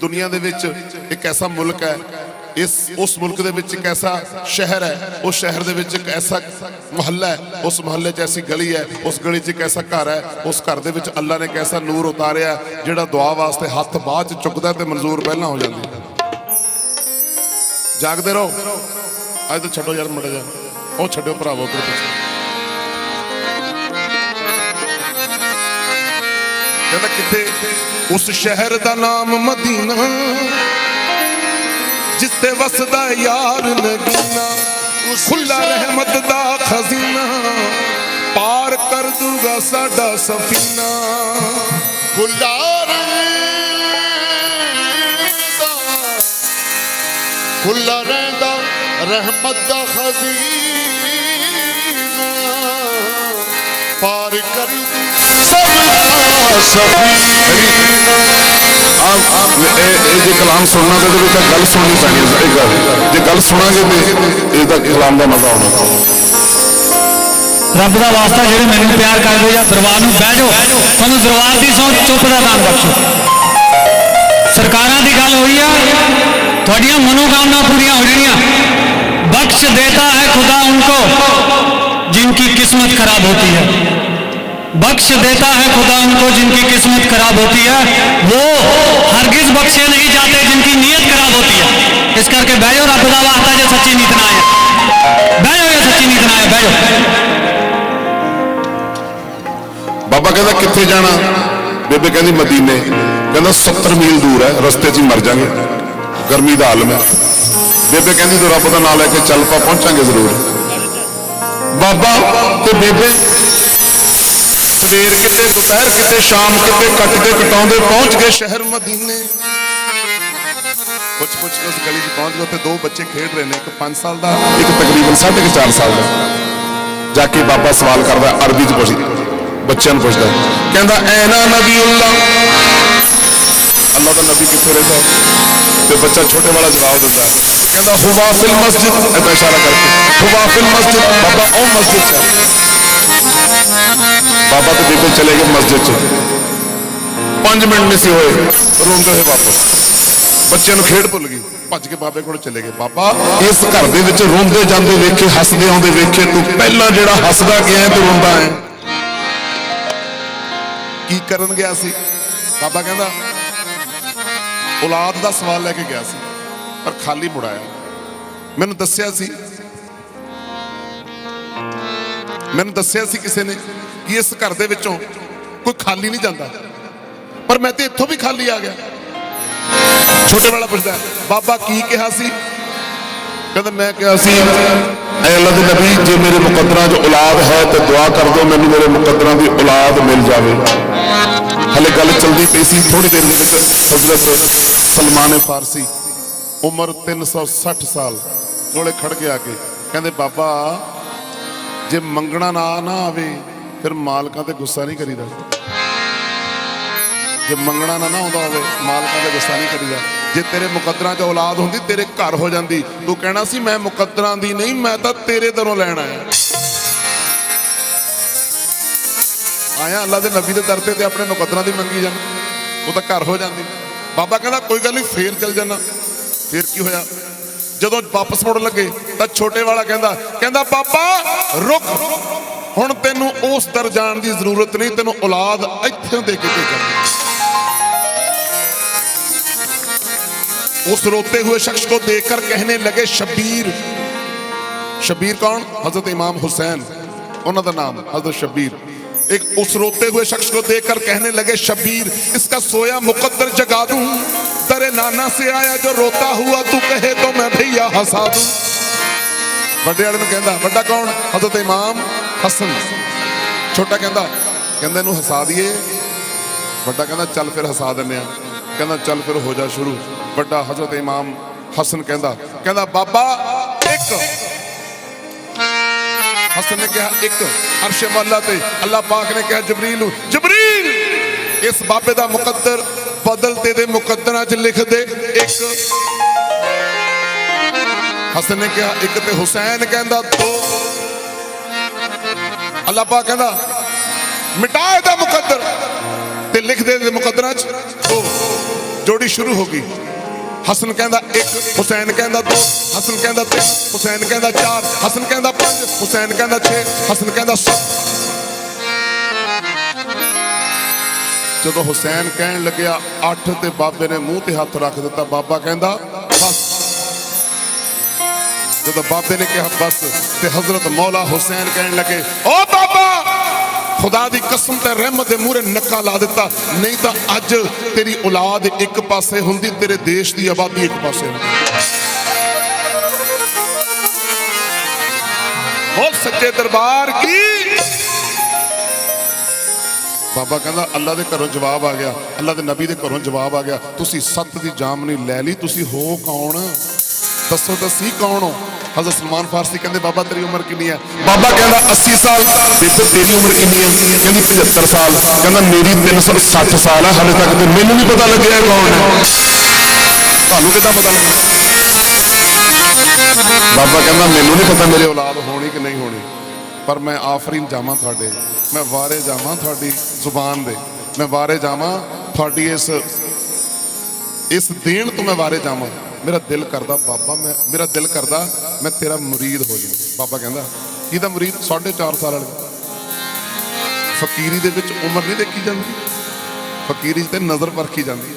ਦੁਨੀਆ ਦੇ ਵਿੱਚ ਇੱਕ ਐਸਾ ਮੁਲਕ ਹੈ, ਇਸ, ਉਸ ਮੁਲਕ ਦੇ ਵਿੱਚ ਇੱਕ ਐਸਾ ਸ਼ਹਿਰ ਹੈ, ਉਸ ਸ਼ਹਿਰ ਦੇ ਵਿੱਚ ਇੱਕ ਐਸਾ ਮੁਹੱਲਾ ਹੈ, ਉਸ ਮੁਹੱਲੇ 'ਚ ਐਸੀ ਗਲੀ ਹੈ, ਉਸ ਗਲੀ 'ਚ ਇੱਕ ਐਸਾ ਘਰ ਹੈ, ਉਸ ਘਰ ਦੇ ਵਿੱਚ ਅੱਲਾ ਨੇ ਇੱਕ ਐਸਾ ਨੂਰ ਉਤਾਰਿਆ ਜਿਹੜਾ ਦੁਆ ਵਾਸਤੇ ਹੱਥ ਬਾਅਦ 'ਚ ਚੁੱਕਦਾ ਤੇ ਮਨਜ਼ੂਰ ਪਹਿਲਾਂ ਹੋ ਜਾਂਦੀ ਜਾਗਦੇ ਰਹੋ। ਅੱਜ ਤਾਂ ਛੱਡੋ ਯਾਰ ਮੜਾ ਜਾ ਉਹ ਛੱਡੋ ਭਰਾਵੋ ਉੱਧਰ ਪਿੱਛੇ। ਕਹਿੰਦਾ ਕਿੱਥੇ ਉਸ ਸ਼ਹਿਰ ਦਾ ਨਾਮ ਮਦੀਨਾ ਜਿੱਥੇ ਵਸਦਾ ਯਾਰ ਨਗੀਨਾ ਖੁੱਲਾ ਰਹਿਮਤ ਦਾ ਖਜ਼ੀਨਾ ਪਾਰ ਕਰ ਦੂਗਾ ਸਾਡਾ ਸਫੀਨਾ। ਖੁੱਲਾ ਖੁੱਲਾ ਰਹਿੰਦਾ ਰਹਿਮਤ ਦਾ ਖਜ਼ੀਨਾ ਪਾਰ ਕਰ ਇਹ ਜੇ ਕਲਾਮ ਸੁਣਨਾ ਤਾਂ ਇਹਦੇ ਵਿੱਚ ਗੱਲ ਸੁਣਨੀ ਪੈਣੀ ਹੈ ਇੱਕ ਗੱਲ ਜੇ ਗੱਲ ਸੁਣਾਂਗੇ ਤੇ ਇਹਦਾ ਕਲਾਮ ਦਾ ਮਜ਼ਾ ਆਉਣਾ ਰੱਬ ਦਾ ਵਾਸਤਾ ਜਿਹੜੇ ਮੈਨੂੰ ਪਿਆਰ ਕਰਦੇ ਜਾਂ ਦਰਬਾਰ ਨੂੰ ਬਹਿ ਜਾਓ ਤੁਹਾਨੂੰ ਦਰਬਾਰ ਦੀ ਸੌਂ ਚੁੱਪ ਦਾ ਦਾਨ ਬਖਸ਼ੋ। ਸਰਕਾਰਾਂ ਦੀ ਗੱਲ ਹੋਈ ਆ, ਤੁਹਾਡੀਆਂ ਮਨੋਕਾਮਨਾ ਪੂਰੀਆਂ ਹੋ ਜਾਣੀਆਂ। ਬਖਸ਼ ਦੇਤਾ ਹੈ ਖੁਦਾ ਉਨਕੋ, ਜਿਨਕੀ ਕਿਸਮਤ ਖਰਾਬ ਹੋਤੀ ਹੈ। बख्श देता है खुदा उनको जिनकी किस्मत खराब होती है। वो हरगिज बख्शे नहीं जाते, जिनकी नीयत खराब होती है। इस करके बैठो रब दावा आता जो सच्ची नीत ना है बैठो ये सच्ची नीत ना है बैठो। बाबा कहता कितने जाना बेबे कहती मदीने कहना सत्तर मील दूर है रस्ते च मर जाएँगे गर्मी का आलम है बेबे कहती तो रब का ना लैके चल पा पहुँचा ज़रूर बाबा तो बेबे ਬਾਬਾ ਤੇ ਬੇਬੇ ਸਵੇਰ ਕਿਤੇ ਦੁਪਹਿਰ ਕਿਤੇ ਸ਼ਾਮ ਕਿਤੇ ਕੱਟਦੇ ਕਟਾਉਂਦੇ, ਪਹੁੰਚ ਗਏ ਸ਼ਹਿਰ ਮਦੀਨੇ। ਪੁੱਛ ਪੁੱਛ ਕੇ ਉਸ ਗਲੀ 'ਚ ਪਹੁੰਚ ਗਏ, ਉੱਥੇ ਦੋ ਬੱਚੇ ਖੇਡ ਰਹੇ ਨੇ, ਇੱਕ 5 ਸਾਲ ਦਾ, ਇੱਕ ਤਕਰੀਬਨ 4.5 ਸਾਲ ਦਾ। ਜਾ ਕੇ ਬਾਬਾ ਸਵਾਲ ਕਰਦਾ, ਅਰਬੀ ਚ ਪੁੱਛ ਬੱਚਿਆਂ ਨੂੰ ਪੁੱਛਦਾ। ਕਹਿੰਦਾ ਐਨਾ ਨਬੀਉੱਲਾ ਅੱਲਾਹ ਦਾ ਨਬੀ ਕਿੱਥੇ ਰਹਿੰਦਾ? ਤੇ ਬੱਚਾ ਛੋਟੇ ਵਾਲਾ ਜਵਾਬ ਦਿੰਦਾ ਕਹਿੰਦਾ, ਹੁਵਾ ਫਿਲ ਮਸਜਿਦ। ਐਦਾਂ ਇਸ਼ਾਰਾ ਕਰਕੇ, ਹੁਵਾ ਫਿਲ ਮਸਜਿਦ। ਬਾਬਾ, ਉਹ ਮਸਜਿਦ ਚ ਹੈ। ਬਾਬਾ ਤੇ ਬੀਬੀ ਚਲੇ ਗਏ ਮਸਜਿਦ ਚ। 5 ਮਿੰਟ ਨਹੀਂ ਸੀ ਹੋਏ। ਰੋਂਦੇ ਹੋਏ ਵਾਪਸ ਬੱਚਿਆਂ ਨੂੰ ਖੇਡ ਭੁੱਲ ਗਈ। ਭੱਜ ਕੇ ਬਾਬੇ ਕੋਲ ਚਲੇ ਗਏ। ਬਾਬਾ, ਇਸ ਘਰ ਦੇ ਵਿੱਚ ਰੋਂਦੇ ਜਾਂਦੇ ਵੇਖੇ, ਹੱਸਦੇ ਆਉਂਦੇ ਵੇਖੇ, ਤੂੰ ਪਹਿਲਾਂ ਜਿਹੜਾ ਹੱਸਦਾ ਗਿਆ ਤੂੰ ਰੋਂਦਾ ਹੈ। ਕੀ ਕਰਨ ਗਿਆ ਸੀ? ਬਾਬਾ ਕਹਿੰਦਾ, ਔਲਾਦ ਦਾ ਸਵਾਲ ਲੈ ਕੇ ਗਿਆ ਸੀ, ਪਰ ਖਾਲੀ ਮੁੜਾਇਆ ਮੈਨੂੰ ਦੱਸਿਆ ਸੀ ਮੈਨੂੰ ਦੱਸਿਆ ਸੀ ਕਿਸੇ ਨੇ ਕਿ ਇਸ ਘਰ ਦੇ ਵਿੱਚੋਂ ਕੋਈ ਖਾਲੀ ਨਹੀਂ ਜਾਂਦਾ। ਪਰ ਮੈਂ ਤੇ ਇੱਥੋਂ ਵੀ ਖਾਲੀ ਆ ਗਿਆ। ਛੋਟੇ ਵਾਲਾ ਪੁੱਛਦਾ, ਬਾਬਾ ਕੀ ਕਿਹਾ ਸੀ? ਕਹਿੰਦਾ, ਮੈਂ ਕਿਹਾ ਸੀ, ਐ ਅੱਲਾ ਦੇ ਨਬੀ, ਜੇ ਮੇਰੇ ਮੁਕੱਦਰਾਂ 'ਚ ਔਲਾਦ ਹੈ ਤੇ ਦੁਆ ਕਰ ਦਿਓ, ਮੈਨੂੰ ਮੇਰੇ ਮੁਕੱਦਰਾਂ ਦੀ ਔਲਾਦ ਮਿਲ ਜਾਵੇ। ਹਲੇ ਗੱਲ ਚੱਲਦੀ ਪਈ ਸੀ ਥੋੜੀ ਦੇਰ ਦੇ ਵਿੱਚ ਹਜ਼ਰਤ ਸਲਮਾਨ ਫਾਰਸੀ, ਉਮਰ 360 ਸਾਲ, ਕੋਲੇ ਖੜ ਗਿਆ ਕੇ ਕਹਿੰਦੇ, ਬਾਬਾ ਜੇ ਮੰਗਣਾ ਨਾ ਨਾ ਆਵੇ, ਫਿਰ ਮਾਲਕਾਂ ਤੇ ਗੁੱਸਾ ਨਹੀਂ ਕਰੀਦਾ। ਜੇ ਮੰਗਣਾ ਨਾ ਨਾ ਆਉਂਦਾ ਹੋਵੇ, ਮਾਲਕਾਂ ਤੇ ਗੁੱਸਾ ਨਹੀਂ ਕਰੀਦਾ। ਜੇ ਤੇਰੇ ਮੁਕੱਦਰਾਂ 'ਚ ਔਲਾਦ ਹੁੰਦੀ, ਤੇਰੇ ਘਰ ਹੋ ਜਾਂਦੀ, ਤੂੰ ਕਹਿਣਾ ਸੀ, ਮੈਂ ਮੁਕੱਦਰਾਂ ਦੀ ਨਹੀਂ, ਮੈਂ ਤਾਂ ਤੇਰੇ ਦਰੋਂ ਲੈਣ ਆਇਆ। ਆਇਆ, ਅੱਲਾ ਦੇ ਨਬੀ ਦੇ ਦਰ ਤੇ ਤੇ ਆਪਣੇ ਮੁਕੱਦਰਾਂ ਦੀ ਮੰਗੀ ਜਾਣ ਉਹ ਤਾਂ ਘਰ ਹੋ ਜਾਂਦੀ। ਬਾਬਾ ਕਹਿੰਦਾ, ਕੋਈ ਗੱਲ ਨਹੀਂ, ਫੇਰ ਚੱਲ ਜਾਣਾ ਫੇਰ ਕੀ ਹੋਇਆ? ਜਦੋਂ ਵਾਪਸ ਮੁੜਨ ਲੱਗੇ ਤਾਂ ਛੋਟੇ ਵਾਲਾ ਕਹਿੰਦਾ ਕਹਿੰਦਾ ਬਾਬਾ ਰੁਕ ਹੁਣ ਤੈਨੂੰ ਉਸ ਦਰ ਜਾਣ ਦੀ ਜ਼ਰੂਰਤ ਨਹੀਂ ਤੈਨੂੰ ਔਲਾਦ ਇੱਥੇ ਦੇ ਕੇ ਭੇਜਾਂਗੇ उस रोते हुए शख्स को देखकर कहने लगे शबीर शबीर कौन हजरत इमाम हुसैन उन्होंने नाम हजरत शबीर एक उस रोते हुए शख्स को देखकर कहने लगे शबीर इसका सोया मुकद्दर जगा दूं तेरे नाना से आया जो रोता हुआ तू कहे तो मैं भैया हंसा दूं ਵੱਡੇ ਵਾਲੇ ਨੂੰ ਕਹਿੰਦਾ ਵੱਡਾ ਕੌਣ ਹਜ਼ਰਤ ਇਮਾਮ ਹਸਨ ਛੋਟਾ ਕਹਿੰਦਾ ਕਹਿੰਦਾ ਇਹਨੂੰ ਹਸਾ ਦਈਏ ਵੱਡਾ ਕਹਿੰਦਾ ਚੱਲ ਫਿਰ ਹਸਾ ਦਿੰਨੇ ਆ ਕਹਿੰਦਾ ਚੱਲ ਫਿਰ ਹੋ ਜਾ ਸ਼ੁਰੂ ਵੱਡਾ ਹਜ਼ਰਤ ਇਮਾਮ ਹਸਨ ਕਹਿੰਦਾ ਕਹਿੰਦਾ ਬਾਬਾ ਇੱਕ ਹਸਨ ਨੇ ਕਿਹਾ ਇੱਕ ਅਰਸ਼ ਮੱਲਾ ਤੇ ਅੱਲਾਹ ਪਾਕ ਨੇ ਕਿਹਾ ਜਬਰੀਲ ਨੂੰ ਜਬਰੀਲ ਇਸ ਬਾਬੇ ਦਾ ਮੁਕੱਦਰ ਬਦਲ ਤੇ ਦੇ ਮੁਕੱਦਰਾਂ 'ਚ ਲਿਖ ਇੱਕ। ਹਸਨ ਨੇ ਕਿਹਾ, ਇੱਕ ਤੇ ਹੁਸੈਨ ਕਹਿੰਦਾ, ਦੋ। ਅੱਲਾਹ ਪਾਕ ਕਹਿੰਦਾ ਮਿਟਾ ਇਹਦਾ ਮੁਕੱਦਰ। ਤੇ ਲਿਖ ਦੇ ਦੇ ਮੁਕੱਦਰਾਂ 'ਚ ਦੋ। ਜੋੜੀ ਸ਼ੁਰੂ ਹੋ ਗਈ। ਹਸਨ ਕਹਿੰਦਾ, ਇੱਕ। ਹੁਸੈਨ ਕਹਿੰਦਾ, ਦੋ। ਹਸਨ ਕਹਿੰਦਾ, ਤਿੰਨ। ਹੁਸੈਨ ਕਹਿੰਦਾ, ਚਾਰ। ਹਸਨ ਕਹਿੰਦਾ, ਪੰਜ। ਹੁਸੈਨ ਕਹਿੰਦਾ 6 ਹਸਨ ਕਹਿੰਦਾ 7 ਜਦੋਂ ਹੁਸੈਨ ਕਹਿਣ ਲੱਗਿਆ, ਅੱਠ ਤੇ ਬਾਬੇ ਨੇ ਮੂੰਹ ਤੇ ਹੱਥ ਰੱਖ ਦਿੱਤਾ, ਬਾਬਾ ਕਹਿੰਦਾ, ਬਸ। ਜਦੋਂ ਬਾਬੇ ਨੇ ਕਿਹਾ, ਬਸ, ਤੇ ਹਜ਼ਰਤ ਮੌਲਾ ਹੁਸੈਨ ਕਹਿਣ ਲੱਗੇ, ਓ ਬਾਬਾ, ਖੁਦਾ ਦੀ ਕਸਮ ਤੇ ਰਹਿਮਤ ਦੇ ਮੂਹਰੇ ਨੱਕਾ ਲਾ ਦਿੱਤਾ, ਨਹੀਂ ਤਾਂ ਅੱਜ ਤੇਰੀ ਔਲਾਦ ਇੱਕ ਪਾਸੇ ਹੁੰਦੀ, ਤੇਰੇ ਦੇਸ਼ ਦੀ ਆਬਾਦੀ ਇੱਕ ਪਾਸੇ ਹੁੰਦੀ। ਬੋਲ ਸੱਚੇ ਦਰਬਾਰ ਕੀ? ਬਾਬਾ ਕਹਿੰਦਾ, ਅੱਲਾ ਦੇ ਘਰੋਂ ਜਵਾਬ ਆ ਗਿਆ। ਅੱਲਾ ਦੇ ਨਬੀ ਦੇ ਘਰੋਂ ਜਵਾਬ ਆ ਗਿਆ। ਤੁਸੀਂ ਸੱਤ ਦੀ ਜਾਮਨੀ ਲੈ ਲਈ, ਤੁਸੀਂ ਹੋ ਕੌਣ? ਦੱਸੋ ਤਾਂ ਸੀ ਕੌਣ ਹੋ? ਹਜ਼ਰਤ ਸਲਮਾਨ ਫਾਰਸੀ ਕਹਿੰਦੇ, ਬਾਬਾ ਤੇਰੀ ਉਮਰ ਕਿੰਨੀ ਹੈ? ਬਾਬਾ ਕਹਿੰਦਾ 80 ਸਾਲ। ਬੇਬੇ ਤੇਰੀ ਉਮਰ ਕਿੰਨੀ ਹੈ ਕਹਿੰਦੀ 75 ਸਾਲ। ਕਹਿੰਦਾ, ਮੇਰੀ 360 ਸਾਲ ਹੈ, ਹਾਲੇ ਤੱਕ ਤੇ ਮੈਨੂੰ ਨਹੀਂ ਪਤਾ ਲੱਗਿਆ ਕੌਣ ਹੈ। ਤੁਹਾਨੂੰ ਕਿੱਦਾਂ ਪਤਾ ਲੱਗਿਆ? ਬਾਬਾ ਕਹਿੰਦਾ, ਮੈਨੂੰ ਨਹੀਂ ਪਤਾ ਮੇਰੇ ਔਲਾਦ ਹੋਣੀ ਕਿ ਨਹੀਂ ਹੋਣੀ। ਪਰ ਮੈਂ ਆਫਰੀਨ ਜਾਵਾਂ ਤੁਹਾਡੇ। ਮੈਂ ਵਾਰੇ ਜਾਵਾਂ ਤੁਹਾਡੀ ਜ਼ੁਬਾਨ ਦੇ। ਮੈਂ ਵਾਰੇ ਜਾਵਾਂ ਤੁਹਾਡੀ ਇਸ ਇਸ ਦੇਣ ਤੋਂ ਮੈਂ ਵਾਰੇ ਜਾਵਾਂ। ਮੇਰਾ ਦਿਲ ਕਰਦਾ, ਬਾਬਾ ਮੈਂ, ਮੇਰਾ ਦਿਲ ਕਰਦਾ ਮੈਂ ਤੇਰਾ ਮੁਰੀਦ ਹੋ ਜਾਵਾਂ। ਬਾਬਾ ਕਹਿੰਦਾ ਇਹਦਾ ਮੁਰੀਦ? 4.5 ਸਾਲ ਵਾਲਾ। ਫਕੀਰੀ ਦੇ ਵਿੱਚ ਉਮਰ ਨਹੀਂ ਦੇਖੀ ਜਾਂਦੀ। ਫਕੀਰੀ ਤੇ ਨਜ਼ਰ ਪਰਖੀ ਜਾਂਦੀ।